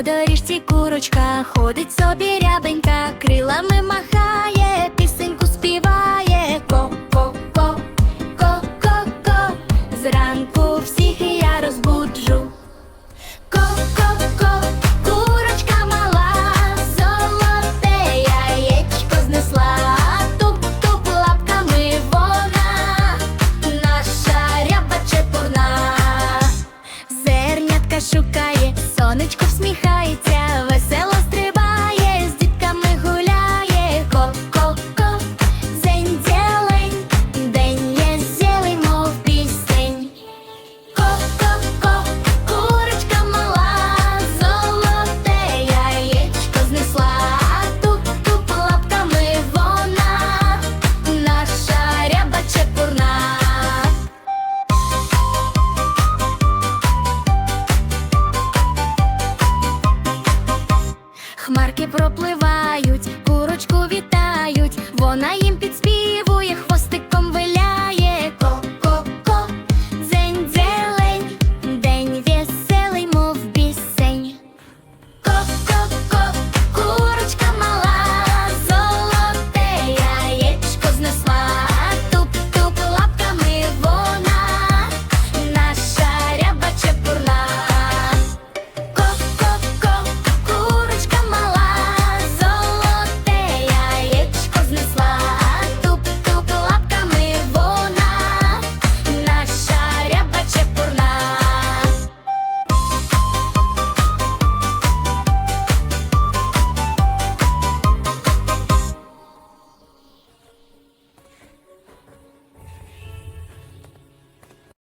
По доріжці курочка ходить собі рябенька, крилами махає, пісеньку співає, ко-ко-ко, ко-ко-ко, зранку всіх я розбуджу. Ко-ко-ко, курочка мала, золоте яєчко знесла, туп-туп лапками вона, наша ряба чепурна, зернятка шукає. Сонечко всміхається весело. хмарки пропливають, курочку вітають, вона їм під.